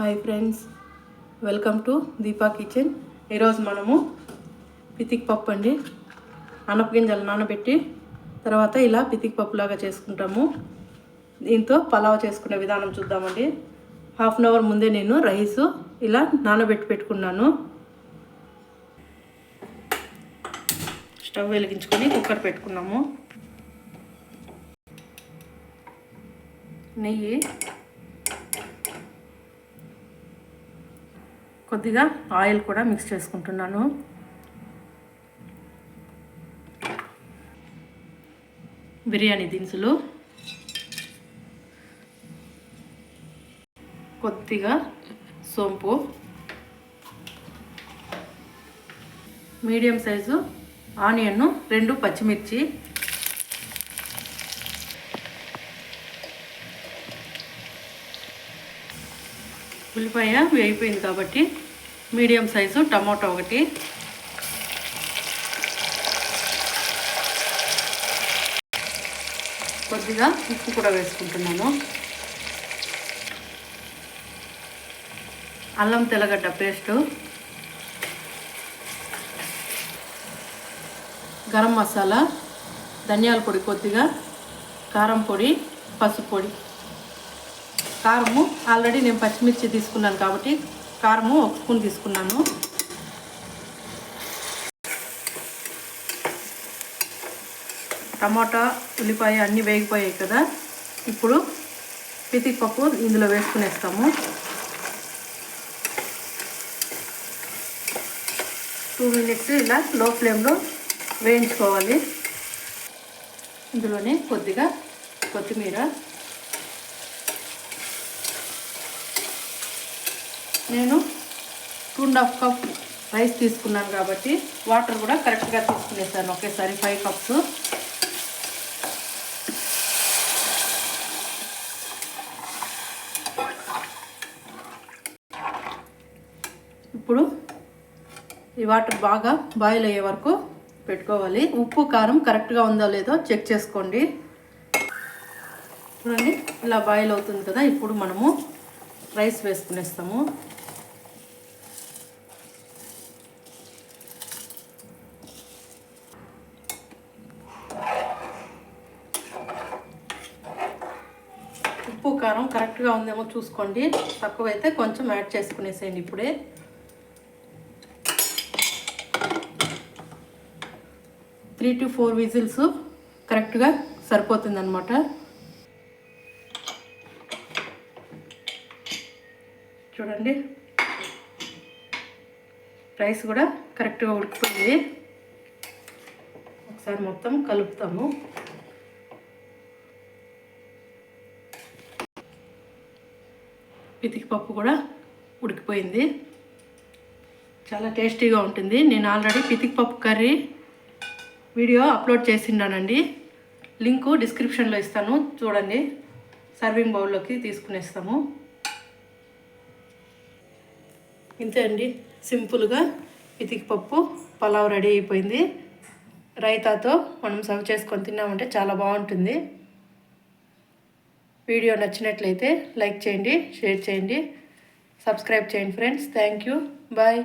Hi friends welcome to Deepa kitchen ఈరోజు మనము పితిక్ పప్పు అండి. అనపగింజలు నానబెట్టి తర్వాత ఇలా పితిక్ పప్పు లాగా చేసుకుంటాము. దీంతో పలావ్ చేసుకునే విధానం చూద్దామండి. హాఫ్ అన్ అవర్ ముందే నేను రైస్ ఇలా నానబెట్టి పెట్టుకున్నాను. స్టవ్ వెలిగించుకొని కుక్కర్ పెట్టుకున్నాము. నెయ్యి కొద్దిగా ఆయిల్ కూడా మిక్స్ చేసుకుంటున్నాను. బిర్యానీ దినుసులు. కొద్దిగా సోంపు. మీడియం సైజు ఆనియన్ రెండు పచ్చిమిర్చి. ఉల్లిపాయ వేగిపోయింది కాబట్టి మీడియం సైజు టమాటో ఒకటి. కొద్దిగా ఉప్పు కూడా వేసుకుంటున్నాను. అల్లం తెల్లగడ్డ పేస్టు. గరం మసాలా ధనియాల పొడి కొద్దిగా కారం పొడి పసుపు పొడి. కారము ఆల్రెడీ నేను పచ్చిమిర్చి తీసుకున్నాను కాబట్టి కారము ఒక స్పూన్ తీసుకున్నాను. టమాటా ఉల్లిపాయ అన్నీ వేగిపోయాయి కదా. ఇప్పుడు పితిపప్పు ఇందులో వేసుకునేస్తాము. టూ మినిట్స్ ఇలా లో ఫ్లేమ్లో వేయించుకోవాలి. ఇందులోనే కొద్దిగా కొత్తిమీర నేను two and half cup rice తీసుకున్నాను కాబట్టి వాటర్ కూడా కరెక్ట్గా తీసుకునేసాను. ఒకేసారి ఫైవ్ కప్స్ ఇప్పుడు ఈ వాటర్ బాగా బాయిల్ అయ్యే వరకు పెట్టుకోవాలి. ఉప్పు కారం కరెక్ట్గా ఉందో లేదో చెక్ చేసుకోండి. చూడండి ఇలా బాయిల్ అవుతుంది కదా. ఇప్పుడు మనము రైస్ వేసుకునేస్తాము. ఉప్పు కారం కరెక్ట్గా ఉందేమో చూసుకోండి. తక్కువైతే కొంచెం యాడ్ చేసుకునేసేయండి ఇప్పుడే. త్రీ టు ఫోర్ విజిల్స్ కరెక్ట్గా సరిపోతుందనమాట చూడండి. రైస్ కూడా కరెక్ట్గా ఉడికిపోయింది. ఒకసారి మొత్తం కలుపుతాము. పితికి పప్పు కూడా ఉడికిపోయింది. చాలా టేస్టీగా ఉంటుంది. నేను ఆల్రెడీ పితికి పప్పు కర్రీ వీడియో అప్లోడ్ చేసిండానండి. లింకు డిస్క్రిప్షన్లో ఇస్తాను. చూడండి. సర్వింగ్ బౌల్లోకి తీసుకునేస్తాము. ఇంతే అండి. సింపుల్గా పితికి పప్పు పలావ్ రెడీ అయిపోయింది. రైతాతో మనం సర్వ్ చేసుకొని తిన్నామంటే చాలా బాగుంటుంది. వీడియో నచ్చినట్లయితే లైక్ చేయండి షేర్ చేయండి సబ్స్క్రైబ్ చేయండి ఫ్రెండ్స్. Thank you. బాయ్.